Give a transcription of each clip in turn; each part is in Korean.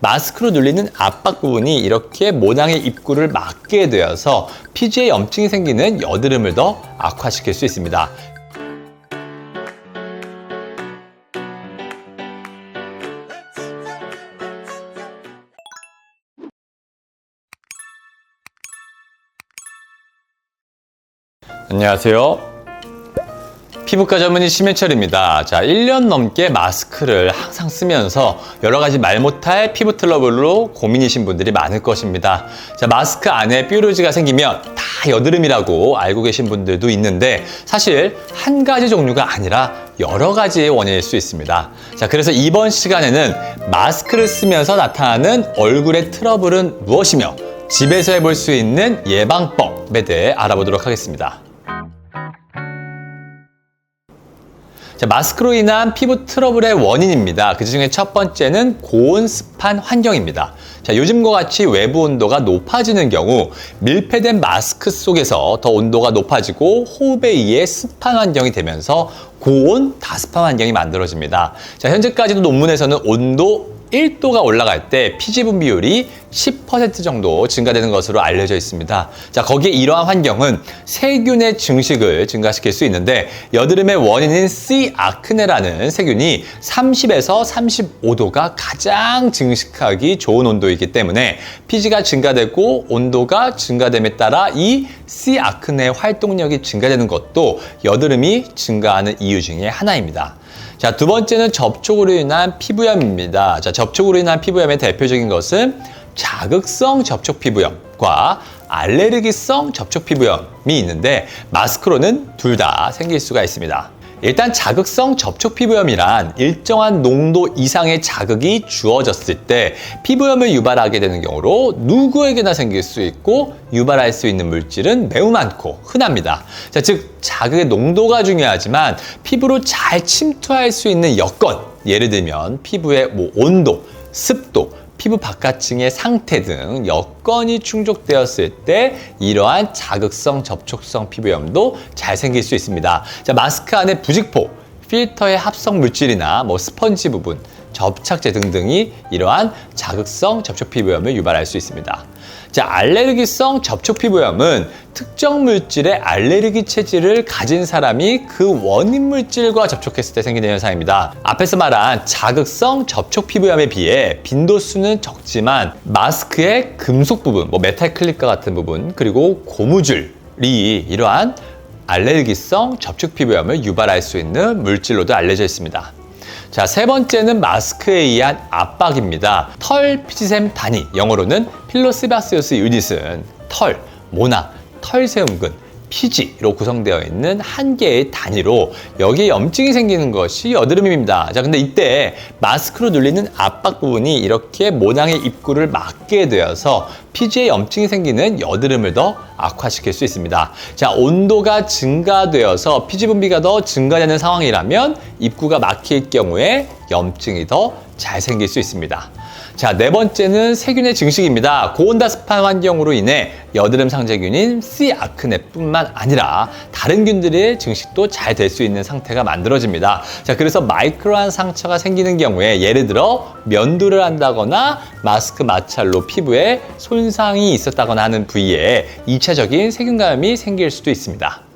마스크로 눌리는 압박 부분이 이렇게 모낭의 입구를 막게 되어서 피지에 염증이 생기는 여드름을 더 악화시킬 수 있습니다. 안녕하세요. 피부과 전문의 심해철입니다. 자, 1년 넘게 마스크를 항상 쓰면서 여러 가지 말 못할 피부 트러블로 고민이신 분들이 많을 것입니다. 자, 마스크 안에 뾰루지가 생기면 다 여드름이라고 알고 계신 분들도 있는데 사실 한 가지 종류가 아니라 여러 가지의 원인일 수 있습니다. 자, 그래서 이번 시간에는 마스크를 쓰면서 나타나는 얼굴의 트러블은 무엇이며 집에서 해볼 수 있는 예방법에 대해 알아보도록 하겠습니다. 자, 마스크로 인한 피부 트러블의 원인입니다. 그 중에 첫 번째는 고온 습한 환경입니다. 자, 요즘과 같이 외부 온도가 높아지는 경우 밀폐된 마스크 속에서 더 온도가 높아지고 호흡에 의해 습한 환경이 되면서 고온 다습한 환경이 만들어집니다. 자, 현재까지도 논문에서는 온도 1도가 올라갈 때 피지 분 비율이 10% 정도 증가되는 것으로 알려져 있습니다. 자, 거기에 이러한 환경은 세균의 증식을 증가시킬 수 있는데 여드름의 원인인 C 아크네라는 세균이 30에서 35도가 가장 증식하기 좋은 온도이기 때문에 피지가 증가되고 온도가 증가됨에 따라 이 C 아크네 활동력이 증가되는 것도 여드름이 증가하는 이유 중에 하나입니다. 자, 두 번째는 접촉으로 인한 피부염입니다. 자, 접촉으로 인한 피부염의 대표적인 것은 자극성 접촉 피부염과 알레르기성 접촉 피부염이 있는데 마스크로는 둘 다 생길 수가 있습니다. 일단 자극성 접촉 피부염이란 일정한 농도 이상의 자극이 주어졌을 때 피부염을 유발하게 되는 경우로 누구에게나 생길 수 있고 유발할 수 있는 물질은 매우 많고 흔합니다. 자, 즉 자극의 농도가 중요하지만 피부로 잘 침투할 수 있는 여건, 예를 들면 피부의 뭐 온도, 습도, 피부 바깥층의 상태 등 여건이 충족되었을 때 이러한 자극성 접촉성 피부염도 잘 생길 수 있습니다. 자, 마스크 안에 부직포, 필터의 합성 물질이나 뭐 스펀지 부분, 접착제 등등이 이러한 자극성 접촉 피부염을 유발할 수 있습니다. 자, 알레르기성 접촉 피부염은 특정 물질의 알레르기 체질을 가진 사람이 그 원인 물질과 접촉했을 때 생기는 현상입니다. 앞에서 말한 자극성 접촉 피부염에 비해 빈도수는 적지만 마스크의 금속 부분, 뭐 메탈 클립과 같은 부분, 그리고 고무줄이 이러한 알레르기성 접촉 피부염을 유발할 수 있는 물질로도 알려져 있습니다. 자, 세 번째는 마스크에 의한 압박입니다. 털 피지샘 단위, 영어로는 필로시바시오스 유닛은 털, 모낭, 털세움근, 피지로 구성되어 있는 한 개의 단위로 여기에 염증이 생기는 것이 여드름입니다. 자, 근데 이때 마스크로 눌리는 압박 부분이 이렇게 모낭의 입구를 막게 되어서 피지에 염증이 생기는 여드름을 더 악화시킬 수 있습니다. 자, 온도가 증가되어서 피지 분비가 더 증가되는 상황이라면 입구가 막힐 경우에 염증이 더 잘 생길 수 있습니다. 자, 네 번째는 세균의 증식입니다. 고온다 습한 환경으로 인해 여드름 상재균인 C 아크네뿐만 아니라 다른 균들의 증식도 잘 될 수 있는 상태가 만들어집니다. 자, 그래서 마이크로한 상처가 생기는 경우에 예를 들어 면도를 한다거나 마스크 마찰로 피부에 손상이 있었다거나 하는 부위에 2차적인 세균감이 생길 수도 있습니다.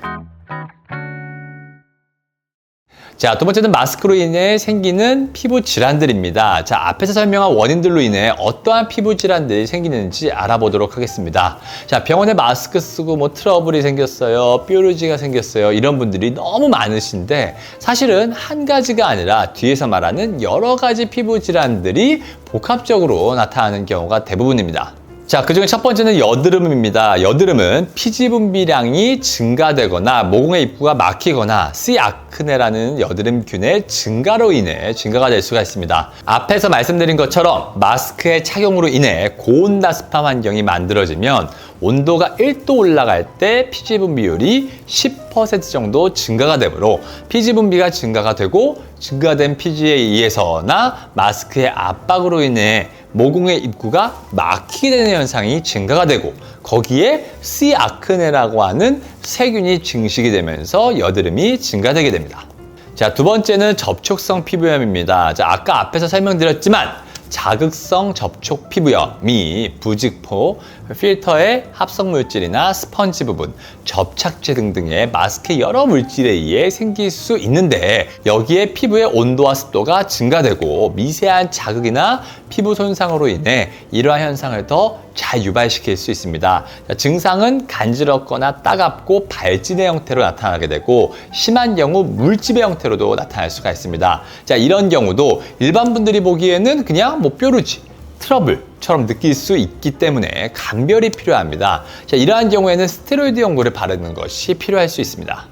자, 두 번째는 마스크로 인해 생기는 피부 질환들입니다. 자, 앞에서 설명한 원인들로 인해 어떠한 피부 질환들이 생기는지 알아보도록 하겠습니다. 자, 병원에 마스크 쓰고 뭐 트러블이 생겼어요. 뾰루지가 생겼어요. 이런 분들이 너무 많으신데 사실은 한 가지가 아니라 뒤에서 말하는 여러 가지 피부 질환들이 복합적으로 나타나는 경우가 대부분입니다. 자, 그 중에 첫 번째는 여드름입니다. 여드름은 피지 분비량이 증가되거나 모공의 입구가 막히거나 C 아크네라는 여드름균의 증가로 인해 증가가 될 수가 있습니다. 앞에서 말씀드린 것처럼 마스크의 착용으로 인해 고온다습한 환경이 만들어지면 온도가 1도 올라갈 때 피지 분비율이 10% 정도 증가가 되므로 피지 분비가 증가가 되고 증가된 피지에 의해서나 마스크의 압박으로 인해 모공의 입구가 막히게 되는 현상이 증가가 되고 거기에 C 아크네라고 하는 세균이 증식이 되면서 여드름이 증가되게 됩니다. 자, 두 번째는 접촉성 피부염입니다. 자, 아까 앞에서 설명드렸지만 자극성 접촉 피부염이 부직포, 필터의 합성 물질이나 스펀지 부분, 접착제 등등의 마스크의 여러 물질에 의해 생길 수 있는데 여기에 피부의 온도와 습도가 증가되고 미세한 자극이나 피부 손상으로 인해 이러한 현상을 더 잘 유발시킬 수 있습니다. 자, 증상은 간지럽거나 따갑고 발진의 형태로 나타나게 되고 심한 경우 물집의 형태로도 나타날 수가 있습니다. 자, 이런 경우도 일반 분들이 보기에는 그냥 뭐 뾰루지, 트러블 처럼 느낄 수 있기 때문에 감별이 필요합니다. 자, 이러한 경우에는 스테로이드 연고를 바르는 것이 필요할 수 있습니다.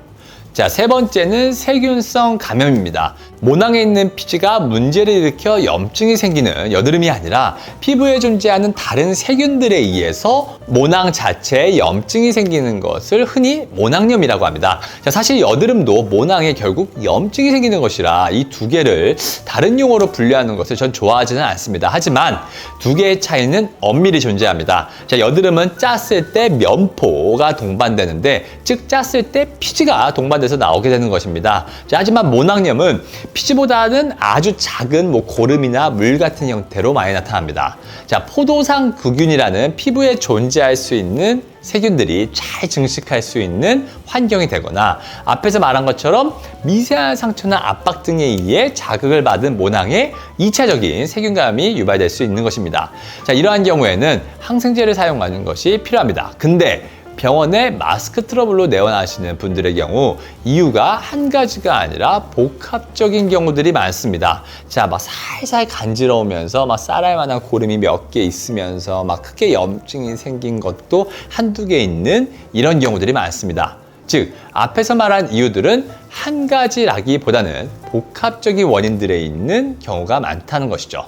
자, 세 번째는 세균성 감염입니다. 모낭에 있는 피지가 문제를 일으켜 염증이 생기는 여드름이 아니라 피부에 존재하는 다른 세균들에 의해서 모낭 자체에 염증이 생기는 것을 흔히 모낭염이라고 합니다. 자, 사실 여드름도 모낭에 결국 염증이 생기는 것이라 이 두 개를 다른 용어로 분류하는 것을 전 좋아하지는 않습니다. 하지만 두 개의 차이는 엄밀히 존재합니다. 자, 여드름은 짰을 때 면포가 동반되는데 즉 짰을 때 피지가 동반돼서 나오게 되는 것입니다. 자, 하지만 모낭염은 피지보다는 아주 작은 뭐 고름이나 물 같은 형태로 많이 나타납니다. 자, 포도상 구균이라는 피부에 존재할 수 있는 세균들이 잘 증식할 수 있는 환경이 되거나 앞에서 말한 것처럼 미세한 상처나 압박 등에 의해 자극을 받은 모낭에 2차적인 세균감이 유발될 수 있는 것입니다. 자, 이러한 경우에는 항생제를 사용하는 것이 필요합니다. 근데 병원에 마스크 트러블로 내원하시는 분들의 경우 이유가 한 가지가 아니라 복합적인 경우들이 많습니다. 자, 막 살살 간지러우면서 막 쌀알 만한 고름이 몇 개 있으면서 막 크게 염증이 생긴 것도 한두 개 있는 이런 경우들이 많습니다. 즉, 앞에서 말한 이유들은 한 가지라기보다는 복합적인 원인들에 있는 경우가 많다는 것이죠.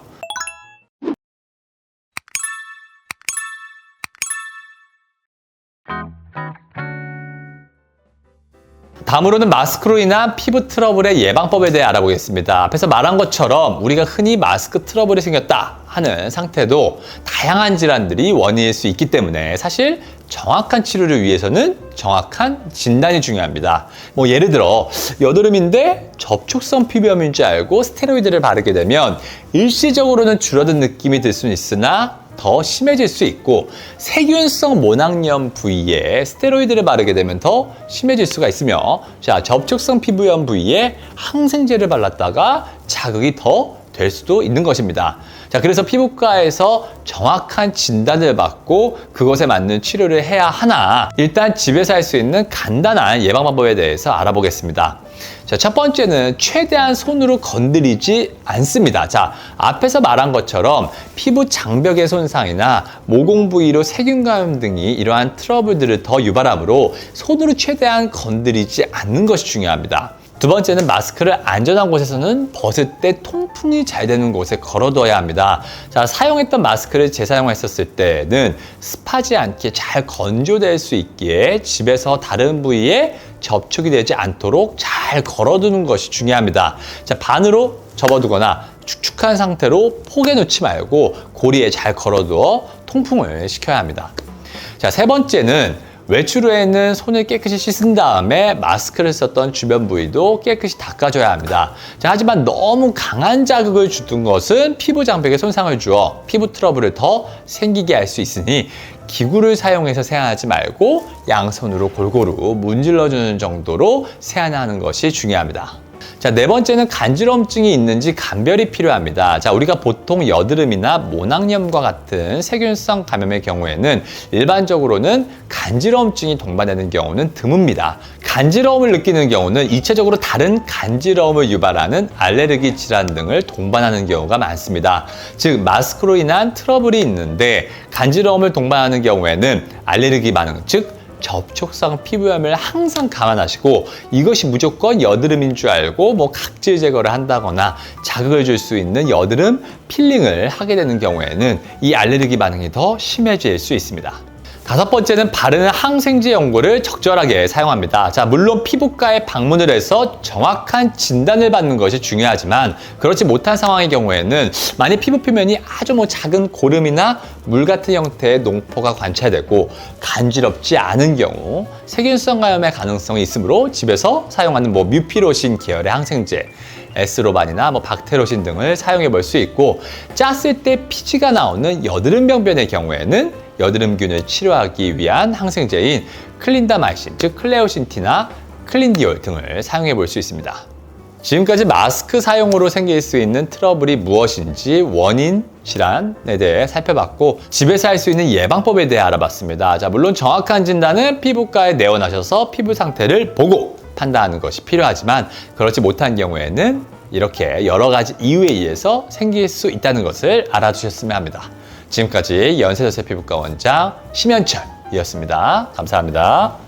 다음으로는 마스크로 인한 피부 트러블의 예방법에 대해 알아보겠습니다. 앞에서 말한 것처럼 우리가 흔히 마스크 트러블이 생겼다 하는 상태도 다양한 질환들이 원인일 수 있기 때문에 사실 정확한 치료를 위해서는 정확한 진단이 중요합니다. 뭐 예를 들어 여드름인데 접촉성 피부염인 줄 알고 스테로이드를 바르게 되면 일시적으로는 줄어든 느낌이 들 수는 있으나 더 심해질 수 있고 세균성 모낭염 부위에 스테로이드를 바르게 되면 더 심해질 수가 있으며 자 접촉성 피부염 부위에 항생제를 발랐다가 자극이 더 될 수도 있는 것입니다. 자, 그래서 피부과에서 정확한 진단을 받고 그것에 맞는 치료를 해야 하나 일단 집에서 할 수 있는 간단한 예방 방법에 대해서 알아보겠습니다. 자, 첫 번째는 최대한 손으로 건드리지 않습니다. 자, 앞에서 말한 것처럼 피부 장벽의 손상이나 모공 부위로 세균 감염 등이 이러한 트러블들을 더 유발하므로 손으로 최대한 건드리지 않는 것이 중요합니다. 두 번째는 마스크를 안전한 곳에서는 벗을 때 통풍이 잘 되는 곳에 걸어둬야 합니다. 자, 사용했던 마스크를 재사용했었을 때는 습하지 않게 잘 건조될 수 있기에 집에서 다른 부위에 접촉이 되지 않도록 잘 걸어두는 것이 중요합니다. 자, 반으로 접어두거나 축축한 상태로 포개 놓지 말고 고리에 잘 걸어두어 통풍을 시켜야 합니다. 자, 세 번째는 외출 후에는 손을 깨끗이 씻은 다음에 마스크를 썼던 주변 부위도 깨끗이 닦아줘야 합니다. 자, 하지만 너무 강한 자극을 주는 것은 피부 장벽에 손상을 주어 피부 트러블을 더 생기게 할 수 있으니 기구를 사용해서 세안하지 말고 양손으로 골고루 문질러주는 정도로 세안하는 것이 중요합니다. 자, 네 번째는 간지럼증이 있는지 감별이 필요합니다. 자, 우리가 보통 여드름이나 모낭염과 같은 세균성 감염의 경우에는 일반적으로는 간지럼증이 동반되는 경우는 드뭅니다. 간지러움을 느끼는 경우는 이체적으로 다른 간지러움을 유발하는 알레르기 질환 등을 동반하는 경우가 많습니다. 즉, 마스크로 인한 트러블이 있는데 간지러움을 동반하는 경우에는 알레르기 반응, 즉, 접촉성 피부염을 항상 감안하시고 이것이 무조건 여드름인 줄 알고 뭐 각질 제거를 한다거나 자극을 줄 수 있는 여드름 필링을 하게 되는 경우에는 이 알레르기 반응이 더 심해질 수 있습니다. 다섯 번째는 바르는 항생제 연고를 적절하게 사용합니다. 자, 물론 피부과에 방문을 해서 정확한 진단을 받는 것이 중요하지만 그렇지 못한 상황의 경우에는 만약 피부 표면이 아주 뭐 작은 고름이나 물 같은 형태의 농포가 관찰되고 간지럽지 않은 경우 세균성 감염의 가능성이 있으므로 집에서 사용하는 뭐 뮤피로신 계열의 항생제 에스로반이나 뭐 박테로신 등을 사용해 볼 수 있고 짰을 때 피지가 나오는 여드름 병변의 경우에는 여드름균을 치료하기 위한 항생제인 클린다마이신, 즉 클레오신티나 클린디올 등을 사용해 볼 수 있습니다. 지금까지 마스크 사용으로 생길 수 있는 트러블이 무엇인지 원인, 질환에 대해 살펴봤고 집에서 할 수 있는 예방법에 대해 알아봤습니다. 자, 물론 정확한 진단은 피부과에 내원하셔서 피부 상태를 보고 판단하는 것이 필요하지만 그렇지 못한 경우에는 이렇게 여러 가지 이유에 의해서 생길 수 있다는 것을 알아두셨으면 합니다. 지금까지 연세저세 피부과 원장 심현철이었습니다. 감사합니다.